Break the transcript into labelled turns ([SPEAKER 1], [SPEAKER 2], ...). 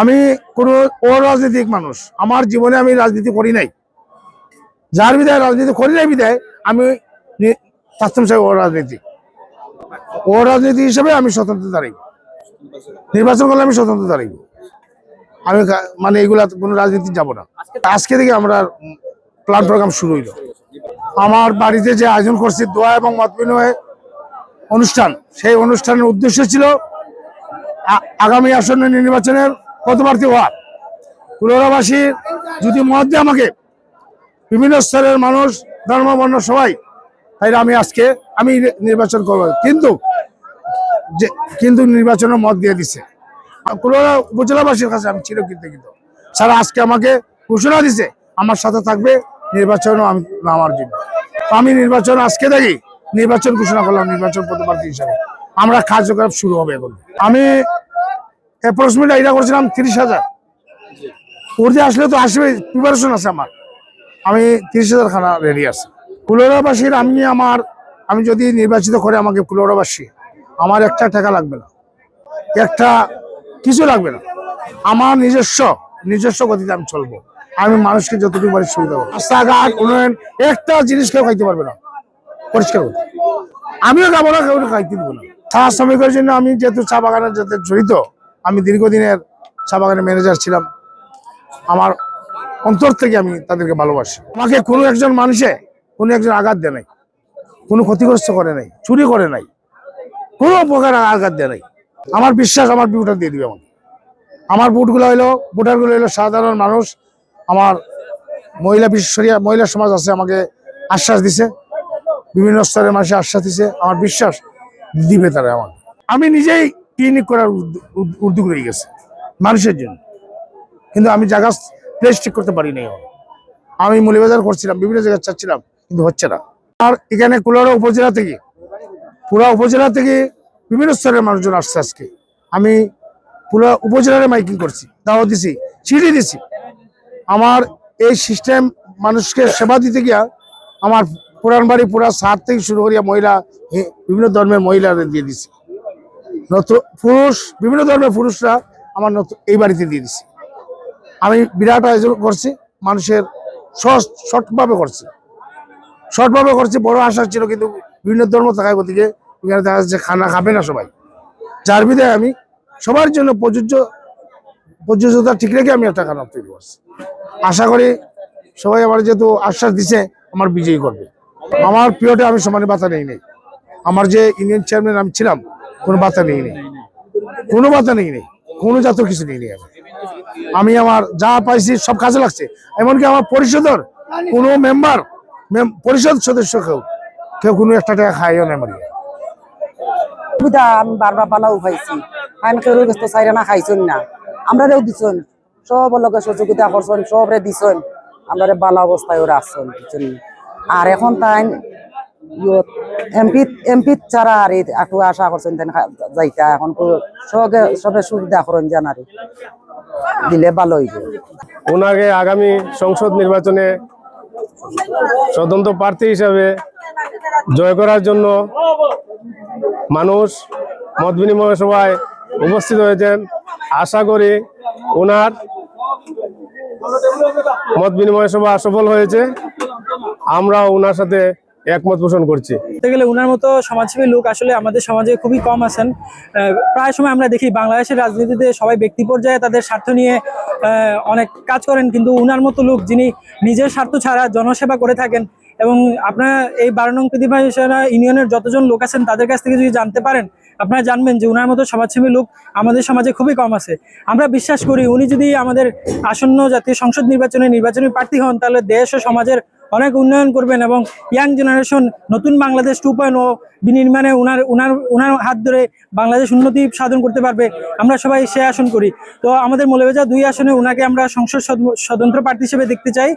[SPEAKER 1] আমি কোনো অরাজনৈতিক মানুষ। আমার জীবনে আমি রাজনীতি করি নাই। যার বিদায় রাজনীতি করি নাই বিদায় আমি থাকতাম সাহেব অরাজনীতিক অরাজনীতি হিসেবে আমি স্বতন্ত্র দাঁড়াই নির্বাচন করলে আমি স্বতন্ত্র দাঁড়াই আমি মানে এগুলা কোনো রাজনীতি যাব না। আজকে থেকে আমরা প্ল্যান প্রোগ্রাম শুরু হইল। আমার বাড়িতে যে আয়োজন করছি দোয়া এবং মত বিনিময় অনুষ্ঠান, সেই অনুষ্ঠানের উদ্দেশ্য ছিল আগামী আসন্ন নির্বাচনের পদপ্রার্থী হওয়া কুলোরাবাসী যদি মত দেয় আমাকে, বিভিন্ন স্তরের মানুষ ধর্ম বর্ণ সবাই তাই আমি আজকে আমি নির্বাচন করব। কিন্তু যে, কিন্তু নির্বাচনের মত দিয়ে দিছে। কুলোরা উপজেলাবাসীর কাছে আমি ছিল কিন্তু স্যার, আজকে আমাকে ঘোষণা দিছে, আমার সাথে থাকবে, নির্বাচনও আমি আমার জন্য। আমি নির্বাচন আজকে দেখি, নির্বাচন ঘোষণা করলাম, নির্বাচন পদপ্রার্থী হিসাবে। আমরা কার্যকলাপ শুরু হবে এখন। আমি অ্যাপ্রক্সিমেট এটা করছিলাম তিরিশ হাজার। উর্দে আসলে তো আসবে প্রিপারেশন আছে আমার। আমি তিরিশ হাজার খানা রেডি আছে। কুলোরাবাসীর আমি আমার, আমি যদি নির্বাচিত করে আমাকে কুলোরাবাসী আমার একটা টাকা লাগবে না। একটা কিছু লাগবে না। আমার নিজস্ব নিজস্ব গতিতে আমি চলবো। আমি মানুষকে যতটুকু পারি সুবিধা দেবো রাস্তাঘাট, উন্নয়ন, একটা জিনিস কেউ খাইতে পারবে না। পরিষ্কার করতে আমিও খাব না, কেউ খাইতে দিব না। চা শ্রমিকের জন্য আমি যেহেতু চা বাগানের যাতে জড়িত আমি দীর্ঘদিনের চা বাগানের ম্যানেজার ছিলাম। আমার অন্তর থেকে আমি তাদেরকে ভালোবাসি। আমাকে কোনো একজন মানুষে কোনো একজন আঘাত দেয় নাই। কোনো ক্ষতিগ্রস্ত করে নাই, চুরি করে নাই, কোনো প্রকার আঘাত দেয় নাই। আমার বিশ্বাস, আমার বিউটা দিয়ে দিবে আমাকে। আমার বুটগুলো হইল, ভোটারগুলো হইল সাধারণ মানুষ। আমার মহিলা করে মহিলা সমাজ আছে, আমাকে আশ্বাস দিছে। বিভিন্ন স্তরের মানুষের আশ্বাস দিছে। আমার বিশ্বাস দিবে তারা আমার আমি নিজেই ক্লিনিক করার উদ্য- উদ- উদ্যোগ রয়ে গেছে, মানুষের জন্য। কিন্তু আমি জায়গা প্লেস ঠিক করতে পারি নাই। আমি মলিবাজার করছিলাম, বিভিন্ন জায়গায় চাচ্ছিলাম, কিন্তু হচ্ছে না। আর এখানে কুলারা উপজেলা থেকে পুরা উপজেলা থেকে বিভিন্ন স্তরের মানুষজন আসছে আজকে। আমি পুরা উপজেলার মাইকিং করছি, দাওয়াত দিছি চিঠি দিছি। আমার এই সিস্টেম মানুষকে সেবা দিতে গিয়া আমার পুরান বাড়ি, পুরা সাত থেকে শুরু করিয়া মহিলা বিভিন্ন ধর্মের মহিলাদের দিয়ে দিছি। নতুন পুরুষ, বিভিন্ন ধর্মের পুরুষরা আমার নতুন এই বাড়িতে দিয়ে দিছি। আমি বিরাট আয়োজন করছি, মানুষের সহজ শর্টভাবে করছি। শর্টভাবে করছি, বড় আশা ছিল, কিন্তু বিভিন্ন ধর্ম থাকার গতিকে এখানে দেখা যাচ্ছে খানা খাবে না সবাই। যার বিধায় আমি সবার জন্য প্রযোজ্য, প্রযোজ্যতা ঠিক রেখে আমি একটা খানা তৈরি করছি। আশা করি সবাই আমার যেহেতু আশ্বাস দিছে, আমার বিজয়ী করবে। আমার প্রিয়টা আমি সমানে বাতা নেই নেই। আমার যে ইউনিয়ন চেয়ারম্যান আমি ছিলাম কোনো বাচ্চা নেই নেই কোনো বাচ্চা নেই নেই কোনো জাতীয় কিছু নেই নেই আমি আমি আমার যা পাইছি সব কাজে লাগছে। এমনকি আমার পরিষদের কোনো মেম্বার পরিষদ সদস্য কেউ কেউ কোনো একটা টাকা খাইও না আমার
[SPEAKER 2] সুবিধা আমি বারবার পালাও খাইছি আইন কেউ গেছে চাইরা না খাইছেন না। আমরা রেও দিছেন। সব লগে সহযোগিতা করছেন, সবরে দিছেন। আমরা বালা অবস্থায় ওরা আসছেন আর এখন তাই এমপি এমপি ছাড়া আর একটু আশা করছেন যাইতা এখন সবে সবে সুবিধা করেন জানারে দিলে ভালো হইবে
[SPEAKER 3] ওনাকে আগামী সংসদ নির্বাচনে স্বতন্ত্র প্রার্থী হিসাবে জয় করার জন্য মানুষ মত বিনিময় সভায় উপস্থিত হয়েছেন আশা করি ওনার মত বিনিময় সভা সফল হয়েছে আমরা ওনার সাথে একমত পোষণ করছে।
[SPEAKER 4] গেলে উনার মতো সমাজসেবী লোক আসলে আমাদের সমাজে খুবই কম আছেন। প্রায় সময় আমরা দেখি বাংলাদেশের রাজনীতিতে সবাই ব্যক্তি পর্যায়ে তাদের স্বার্থ নিয়ে অনেক কাজ করেন, কিন্তু উনার মতো লোক যিনি নিজের স্বার্থ ছাড়া জনসেবা করে থাকেন এবং আপনারা এই বারো নং প্রতিভা ইউনিয়নের যতজন লোক আছেন তাদের কাছ থেকে যদি জানতে পারেন, আপনারা জানবেন যে উনার মতো সমাজসেবী লোক আমাদের সমাজে খুবই কম আছে। আমরা বিশ্বাস করি উনি যদি আমাদের আসন্ন জাতীয় সংসদ নির্বাচনে নির্বাচনী প্রার্থী হন, তাহলে দেশ ও সমাজের অনেক উন্নয়ন করবেন এবং ইয়াং জেনারেশন নতুন বাংলাদেশ টু পয়েন্ট ও বিনির্মাণে উনার উনার ওনার হাত ধরে বাংলাদেশ উন্নতি সাধন করতে পারবে। আমরা সবাই সে আসন করি। তো আমাদের মৌলভেজা দুই আসনে ওনাকে আমরা সংসদ স্বতন্ত্র প্রার্থী হিসেবে দেখতে চাই।